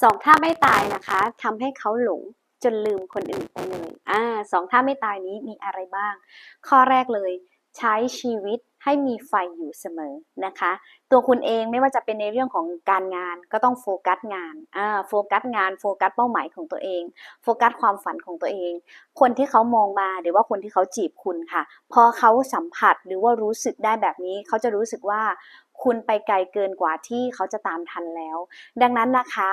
สองท่าไม่ตายนะคะทำให้เขาหลงจนลืมคนอื่นไปเลยอ่าสองท่าไม่ตายนี้มีอะไรบ้าง ข้อแรกเลยใช้ชีวิตให้มีไฟอยู่เสมอนะคะ ตัวคุณเองไม่ว่าจะเป็นในเรื่องของการงานก็ต้องโฟกัสงานอ่าโฟกัสงานโฟกัสเป้าหมายของตัวเอง โฟกัสความฝันของตัวเอง คนที่เขามองมาหรือว่าคนที่เขาจีบคุณค่ะ พอเขาสัมผัสหรือว่ารู้สึกได้แบบนี้ เขาจะรู้สึกว่าคุณไปไกลเกินกว่าที่เขาจะตามทันแล้ว ดังนั้นนะคะ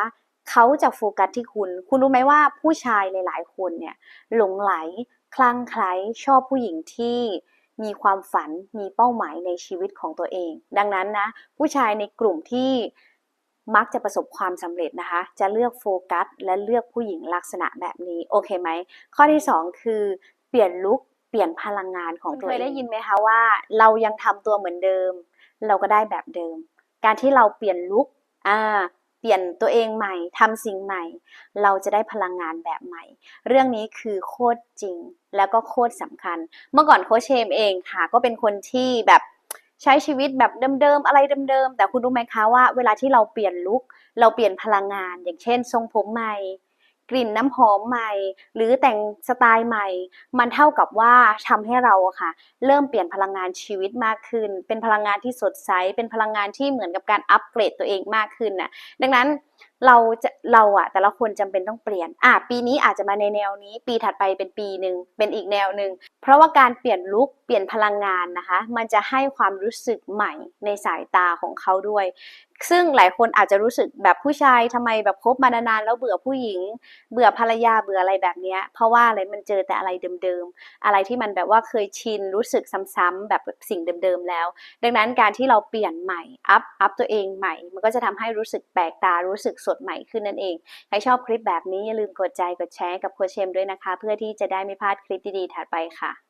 เขาจะโฟกัสที่คุณ คุณรู้ไหมว่าผู้ชายหลายๆคนเนี่ยหลงไหลคลั่งไคล้ชอบผู้หญิงที่มีความฝันมีเป้าหมายในชีวิตของตัวเอง ดังนั้นนะ ผู้ชายในกลุ่มที่มักจะประสบความสำเร็จนะคะ จะเลือกโฟกัส และเลือกผู้หญิงลักษณะแบบนี้โอเคไหม ข้อที่ 2 คือเปลี่ยนลุคเปลี่ยนพลังงานของตัวเองเคยได้ยินไหมคะว่า เรายังทำตัวเหมือนเดิม เราก็ได้แบบเดิม การที่เราเปลี่ยนลุคอ่า เปลี่ยนตัวเองใหม่ทำสิ่งใหม่ เราจะได้พลังงานแบบใหม่ เรื่องนี้คือโคตรจริงแล้วก็โคตรสำคัญ เมื่อก่อนโคชเชมเองค่ะ ก็เป็นคนที่แบบใช้ชีวิตแบบเดิมๆอะไรเดิมๆแต่คุณรู้ไหมคะว่าเวลาที่เราเปลี่ยนลุคเราเปลี่ยนพลังงาน อย่างเช่น ทรงผมใหม่ กลิ่นน้ำหอมใหม่ หรือแต่งสไตล์ใหม่ มันเท่ากับว่าทำให้เราค่ะ เริ่มเปลี่ยนพลังงานชีวิตมากขึ้น เป็นพลังงานที่สดใส เป็นพลังงานที่เหมือนกับการอัปเกรดตัวเองมากขึ้นน่ะดังนั้น เราจะเราอะแต่ละคนจำเป็นต้องเปลี่ยนอะปีนี้อาจจะมาในแนวนี้ ปีถัดไปเป็นปีหนึ่งเป็นอีกแนวหนึ่งเพราะว่าการเปลี่ยนลุคเปลี่ยนพลังงานนะคะ มันจะให้ความรู้สึกใหม่ในสายตาของเขาด้วย ซึ่งหลายคนอาจจะรู้สึกแบบผู้ชายทำไมแบบคบมานานๆแล้วเบื่อผู้หญิง เบื่อภรรยาเบื่ออะไรแบบเนี้ยเพราะว่าอะไรมันเจอแต่อะไรเดิมๆอะไรที่มันแบบว่าเคยชินรู้สึกซ้ำๆแบบสิ่งเดิมๆแล้ว ดังนั้นการที่เราเปลี่ยนใหม่อัพอัพตัวเองใหม่ มันก็จะทำให้รู้สึกแปลกตารู้สึกสดใหม่ขึ้นนั่นเอง ใครชอบคลิปแบบนี้อย่าลืมกดใจกดแชร์กับโคชเชมด้วยนะคะ เพื่อที่จะได้ไม่พลาดคลิปดีๆถัดไปค่ะ